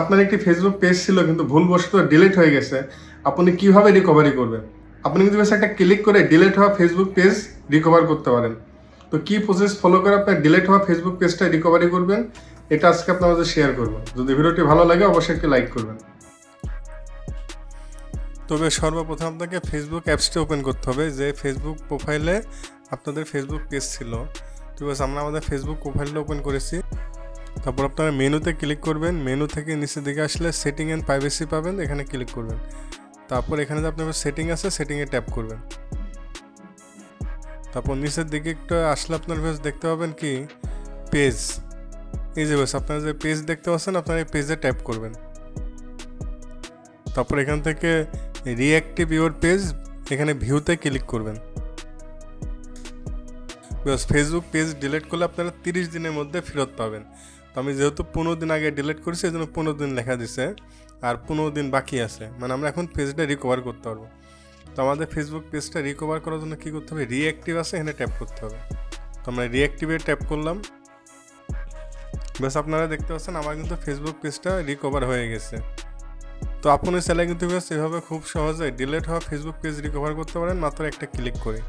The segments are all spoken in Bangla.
আপনার একটি ফেসবুক পেজ ছিল, কিন্তু ভুলবশত ডিলিট হয়ে গেছে। আপনি কীভাবে রিকভারি করবেন? আপনি কিন্তু বেশ একটা ক্লিক করে ডিলিট হওয়া ফেসবুক পেজ রিকভার করতে পারেন। তো কি প্রসেস ফলো করে আপনার ডিলিট হওয়া ফেসবুক পেজটা রিকভারি করবেন? এটা আজকে আপনার মাঝে শেয়ার করব। যদি ভিডিওটি ভালো লাগে, অবশ্যই একটি লাইক করবেন। তবে সর্বপ্রথম আপনাকে ফেসবুক অ্যাপসটি ওপেন করতে হবে, যে ফেসবুক প্রোফাইলে আপনাদের ফেসবুক পেজ ছিল। ঠিক আছে আমরা আমাদের ফেসবুক প্রোফাইলটা ওপেন করেছি। তারপর আপনারা মেনুতে ক্লিক করবেন। মেনু থেকে নিচের দিকে আসলে সেটিং অ্যান্ড প্রাইভেসি পাবেন, এখানে ক্লিক করবেন। তারপর এখানে যে আপনার সেটিং আছে সেটিংয়ে ট্যাপ করবেন। তারপর নিচের দিকে একটু আসলে আপনার বেশ দেখতে পাবেন কি, পেজ। এই যে বেশ আপনারা যে পেজ দেখতে পাচ্ছেন, আপনারা এই পেজে ট্যাপ করবেন। তারপর এখান থেকে রিঅ্যাক্টিভ ইউর পেজ এখানে ভিউতে ক্লিক করবেন। ফেসবুক পেজ ডিলিট করলে আপনারা তিরিশ দিনের মধ্যে ফেরত পাবেন। তো আমি যেহেতু পনেরো দিন আগে ডিলিট করেছি, এই জন্য পনেরো দিন লেখা দিছে। আর পনেরো দিন বাকি আছে। মানে আমরা এখন পেজটা রিকভার করতে পারব। তো আমাদের ফেসবুক পেজটা রিকভার করার জন্য কী করতে হবে? রিঅ্যাক্টিভ আছে, এখানে ট্যাপ করতে হবে। তো আমরা রিঅ্যাক্টিভে ট্যাপ করলাম। বেশ আপনারা দেখতে পাচ্ছেন, আমার কিন্তু ফেসবুক পেজটা রিকভার হয়ে গেছে। তো আপনি চাইলে কিন্তু এভাবে খুব সহজে ডিলেট হওয়া ফেসবুক পেজ রিকভার করতে পারেন, মাত্র একটা ক্লিক করে।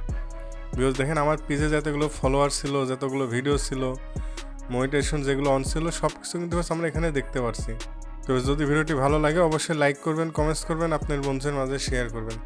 বিকজ দেখেন, আমার পেজে যতগুলো ফলোয়ার ছিল, যতগুলো ভিডিও ছিল মনিটেশন যেগুলো অন ছিল সব কিছু কিন্তু আমরা এখানে দেখতে পারছি। তো যদি ভিডিওটি ভালো লাগে, অবশ্যই লাইক করবেন কমেন্টস করবেন, আপনার বন্ধুদের মাঝে শেয়ার করবেন।